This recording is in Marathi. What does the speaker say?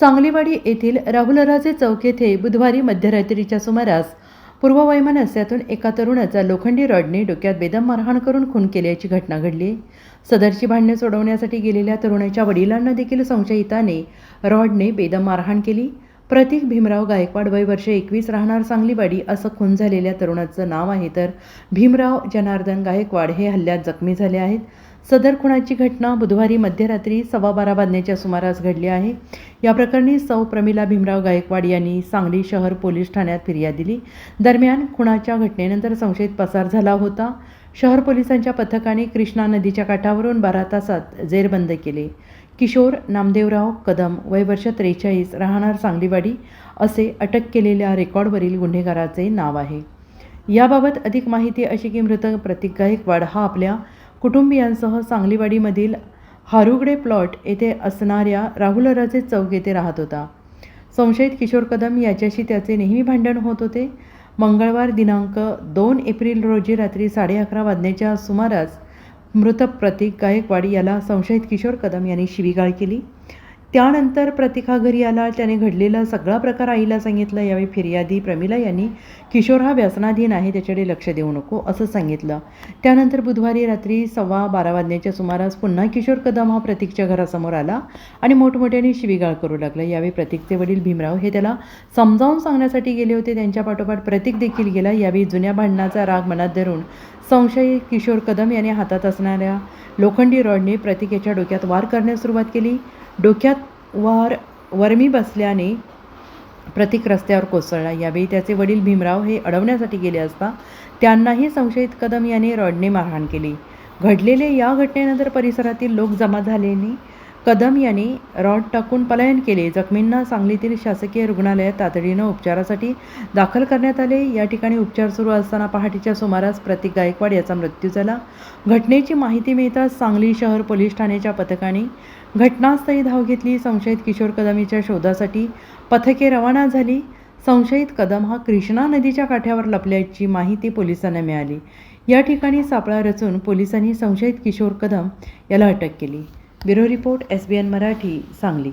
सांगलीवाडी येथील राहुलराजे चौक येथे बुधवारी मध्यरात्रीच्या सुमारास पूर्व वैमनस्यातून एका तरुणाचा लोखंडी रॉडने डोक्यात बेदम मारहाण करून खून केल्याची घटना घडली. सदरची भांडणे सोडवण्यासाठी गेलेल्या तरुणाच्या वडिलांना देखील संशयिताने रॉडने बेदम मारहाण केली. प्रतीक भीमराव गायकवाड वय वर्ष एकवीस राहणार सांगलीवाडी असं खून झालेल्या तरुणाचं नाव आहे तर भीमराव जनार्दन गायकवाड हे हल्ल्यात जखमी झाले आहेत. सदर खुणाची घटना बुधवारी मध्यरात्री सव्वा बारा वाजण्याच्या सुमारास घडली आहे. या प्रकरणी सौ प्रमिला भीमराव गायकवाड यांनी सांगली शहर पोलीस ठाण्यात फिर्याद दिली. दरम्यान खुणाच्या घटनेनंतर संशयित पसार झाला होता. शहर पोलिसांच्या पथकाने कृष्णा नदीच्या काठावरून बारा तासात जेरबंद केले. किशोर नामदेवराव कदम वय वर्ष त्रेचाळीस राहणार सांगलीवाडी असे अटक केलेल्या रेकॉर्डवरील गुन्हेगाराचे नाव आहे. याबाबत अधिक माहिती अशी की मृत प्रतीक गायकवाड हा आपल्या कुटुंबियांसह सांगलीवाडीमधील हारुगडे प्लॉट येथे असणाऱ्या राहुलराजे चौक येथे राहत होता. संशयित किशोर कदम याच्याशी त्याचे नेहमी भांडण होत होते. मंगळवार दिनांक दोन एप्रिल रोजी रात्री साडे अकरा वाजण्याच्या सुमारास मृत प्रतीक गायकवाड याला संशयित किशोर कदम यांनी शिवीगाळ केली. त्यानंतर प्रतिका घरी आला. त्याने घडलेला सगळा प्रकार आईला सांगितलं. यावेळी फिर्यादी प्रमिला यांनी किशोर हा व्यसनाधीन आहे त्याच्याकडे लक्ष देऊ नको असं सांगितलं. त्यानंतर बुधवारी रात्री सव्वा बारा वाजण्याच्या सुमारास पुन्हा किशोर कदम हा प्रतीकच्या घरासमोर आला आणि मोठमोठ्याने शिवीगाळ करू लागला. यावेळी प्रतीकचे वडील भीमराव हे त्याला समजावून सांगण्यासाठी गेले होते. त्यांच्या पाठोपाठ प्रतीक देखील गेला. यावेळी जुन्या भांडणाचा राग मनात धरून संशयी किशोर कदम याने हातात असणाऱ्या लोखंडी रॉडने प्रतीक याच्या डोक्यात वार करण्यास सुरुवात केली. डोक्यात वार वर्मी बसल्याने प्रतीक रस्त्यावर कोसळला. यावेळी त्याचे वडील भीमराव हे अडवण्यासाठी गेले असता त्यांनाही संशयित कदम याने रॉडने मारहाण केली. घडलेले या घटनेनंतर परिसरातील लोक जमा झाल्याने कदम यांनी रॉड टाकून पलायन केले. जखमींना सांगलीतील शासकीय रुग्णालयात तातडीनं उपचारासाठी दाखल करण्यात आले. या ठिकाणी उपचार सुरू असताना पहाटेच्या सुमारास प्रतीक गायकवाड याचा मृत्यू झाला. घटनेची माहिती मिळताच सांगली शहर पोलीस ठाण्याच्या पथकाने घटनास्थळी धाव घेतली. संशयित किशोर कदमीच्या शोधासाठी पथके रवाना झाली. संशयित कदम हा कृष्णा नदीच्या काठ्यावर लपल्याची माहिती पोलिसांना मिळाली. या ठिकाणी सापळा रचून पोलिसांनी संशयित किशोर कदम याला अटक केली. Bureau report S B N Marathi Sangli.